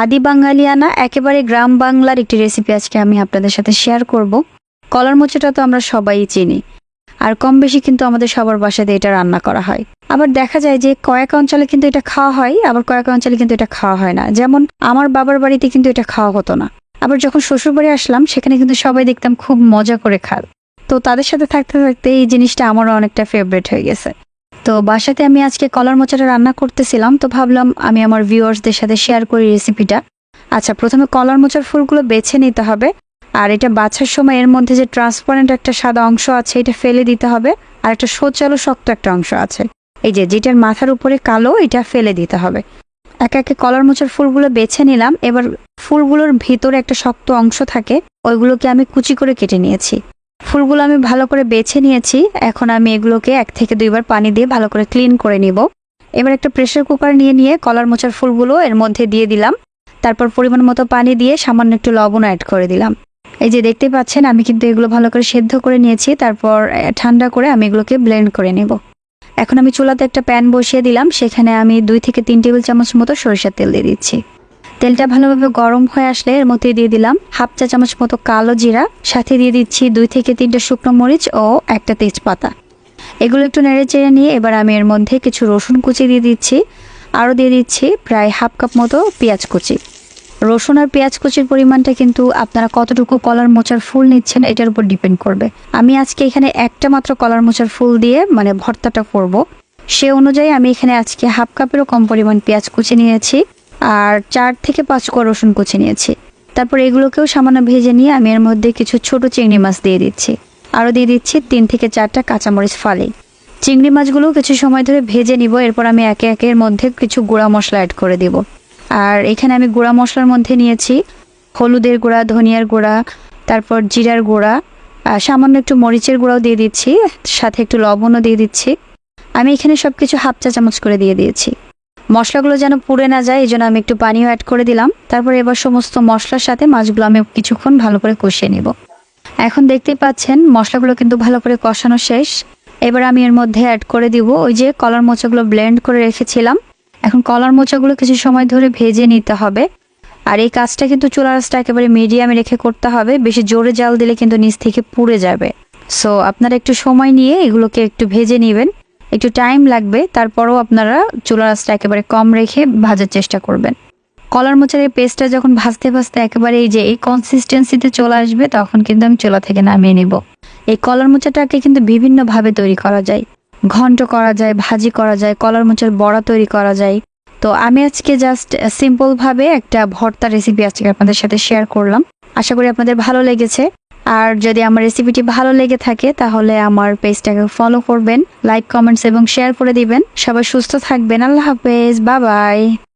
আদি বাঙালিয়ানা, একেবারে গ্রাম বাংলার একটি রেসিপি আজকে আমি আপনাদের সাথে শেয়ার করব। কলার মোচাটা তো আমরা সবাই চিনি, আর কম বেশি কিন্তু আমাদের সবার বাসাতে এটা রান্না করা হয়। আবার দেখা যায় যে কয়েক অঞ্চলে কিন্তু এটা খাওয়া হয়, আবার কয়েক অঞ্চলে কিন্তু এটা খাওয়া হয় না। যেমন আমার বাবার বাড়িতে কিন্তু এটা খাওয়া হতো না। আবার যখন শ্বশুর বাড়ি আসলাম, সেখানে কিন্তু সবাই দেখতাম খুব মজা করে খাল তো তাদের সাথে থাকতে থাকতে এই জিনিসটা আমারও অনেকটা ফেভারিট হয়ে গেছে। তো বাসাতে আমি আজকে কলার মোচাটা রান্না করতেছিলাম, তো ভাবলাম আমি আমার ভিউয়ার্সদের সাথে শেয়ার করি রেসিপিটা আচ্ছা প্রথমে কলার মোচার ফুলগুলো বেছে নিতে হবে, আর এটা বাছার সময় এর মধ্যে যে ট্রান্সপারেন্ট একটা সাদা অংশ আছে, এটা ফেলে দিতে হবে, আর একটা সোচালো শক্ত একটা অংশ আছে। এই যে, যেটার মাথার উপরে কালো, এটা ফেলে দিতে হবে। একে একে কলার মোচার ফুলগুলো বেছে নিলাম, এবার ফুলগুলোর ভিতরে একটা শক্ত অংশ থাকে, ওইগুলোকে আমি কুচি করে কেটে নিয়েছি। ফুলগুলো আমি ভালো করে বেছে নিয়েছি। এখন আমি এগুলোকে এক থেকে দুইবার পানি দিয়ে ভালো করে ক্লিন করে নিব। এবার একটা প্রেসার কুকার নিয়ে নিয়ে কলার মোচার ফুলগুলো এর মধ্যে দিয়ে দিলাম। তারপর পরিমাণ মতো পানি দিয়ে সামান্য একটু লবণ অ্যাড করে দিলাম। এই যে দেখতে পাচ্ছেন, আমি কিন্তু এগুলো ভালো করে সেদ্ধ করে নিয়েছি। তারপর ঠান্ডা করে আমি এগুলোকে ব্লেন্ড করে নেব। এখন আমি চুলাতে একটা প্যান বসিয়ে দিলাম। সেখানে আমি দুই থেকে তিন টেবিল চামচ মতো সরিষার তেল দিয়ে দিচ্ছি। তেলটা ভালোভাবে গরম হয়ে আসলে এর মধ্যে দিয়ে দিলাম হাফ চা চামচ মতো কালো জিরা, সাথে দিয়ে দিচ্ছি দুই থেকে তিনটা শুকনো মরিচ ও একটা তেজপাতা। এগুলো একটু নেড়ে চেড়ে নিয়ে এবার আমি এর মধ্যে কিছু রসুন কুচি দিয়ে দিচ্ছি। আরও দিয়ে দিচ্ছি প্রায় হাফ কাপ মতো পেঁয়াজ কুচি। রসুন আর পেঁয়াজ কুচির পরিমাণটা কিন্তু আপনারা কতটুকু কলার মোচার ফুল নিচ্ছেন এটার উপর ডিপেন্ড করবে। আমি আজকে এখানে একটা মাত্র কলার মোচার ফুল দিয়ে মানে ভর্তাটা করব। সে অনুযায়ী আমি এখানে আজকে হাফ কাপেরও কম পরিমাণ পেঁয়াজ কুচি নিয়েছি। আর চার থেকে পাঁচ কোয়া রসুন কুচি নিয়েছি। তারপর এগুলোকেও সামান্য ভেজে নিয়ে আমি এর মধ্যে কিছু ছোট চিংড়ি মাছ দিয়ে দিচ্ছি। আরও দিয়ে দিচ্ছি তিন থেকে চারটা কাঁচামরিচ ফালি। চিংড়ি মাছগুলো কিছু সময় ধরে ভেজে নিব, এরপর আমি একে একে এর মধ্যে কিছু গুঁড়া মশলা অ্যাড করে দিব। আর এখানে আমি গুঁড়া মশলার মধ্যে নিয়েছি হলুদের গুঁড়া, ধনিয়ার গুঁড়া, তারপর জিরার গুঁড়া, আর সামান্য একটু মরিচের গুঁড়াও দিয়ে দিচ্ছি, সাথে একটু লবণও দিয়ে দিচ্ছি। আমি এখানে সব কিছু হাফ চা চামচ করে দিয়ে দিয়েছি। মশলাগুলো যেন পুড়ে না যায় এই জন্য আমি একটু পানিও অ্যাড করে দিলাম। তারপর এবার সমস্ত মশলার সাথে মাছগুলো আমি কিছুক্ষণ ভালো করে কষিয়ে নেব। এখন দেখতেই পাচ্ছেন, মশলাগুলো কিন্তু ভালো করে কষানো শেষ। এবার আমি এর মধ্যে অ্যাড করে দিব ওই যে কলার মোচাগুলো ব্লেন্ড করে রেখেছিলাম। এখন কলার মোচাগুলো কিছু সময় ধরে ভেজে নিতে হবে। আর এই কাজটা কিন্তু চুলা রাসটা একেবারে মিডিয়ামে রেখে করতে হবে। বেশি জোরে জাল দিলে কিন্তু নিচ থেকে পুড়ে যাবে। সো আপনারা একটু সময় নিয়ে এগুলোকে একটু ভেজে নেবেন। একটু টাইম লাগবে, তারপরেও আপনারা চুলা রাসটা একেবারে কম রেখে ভাজার চেষ্টা করবেন। কলার মোচার এই পেস্টটা যখন ভাজতে ভাজতে একেবারে এই যে এই কনসিস্টেন্সিতে চলে আসবে, তখন কিন্তু আমি চুলা থেকে নামিয়ে নিব। এই কলার মোচাটাকে কিন্তু বিভিন্নভাবে তৈরি করা যায়। ঘন্ট করা যায়, ভাজি করা যায়, কলার মোচার বড়া তৈরি করা যায়। তো আমি আজকে জাস্ট সিম্পলভাবে একটা ভর্তা রেসিপি আজকে আপনাদের সাথে শেয়ার করলাম। আশা করি আপনাদের ভালো লেগেছে। আর যদি আমার রেসিপিটি ভালো লেগে থাকে, তাহলে আমার পেজটাকে ফলো করবেন লাইক কমেন্টস এবং শেয়ার করে দিবেন। সবাই সুস্থ থাকবেন। আল্লাহ হাফেজ। বাবাই বাই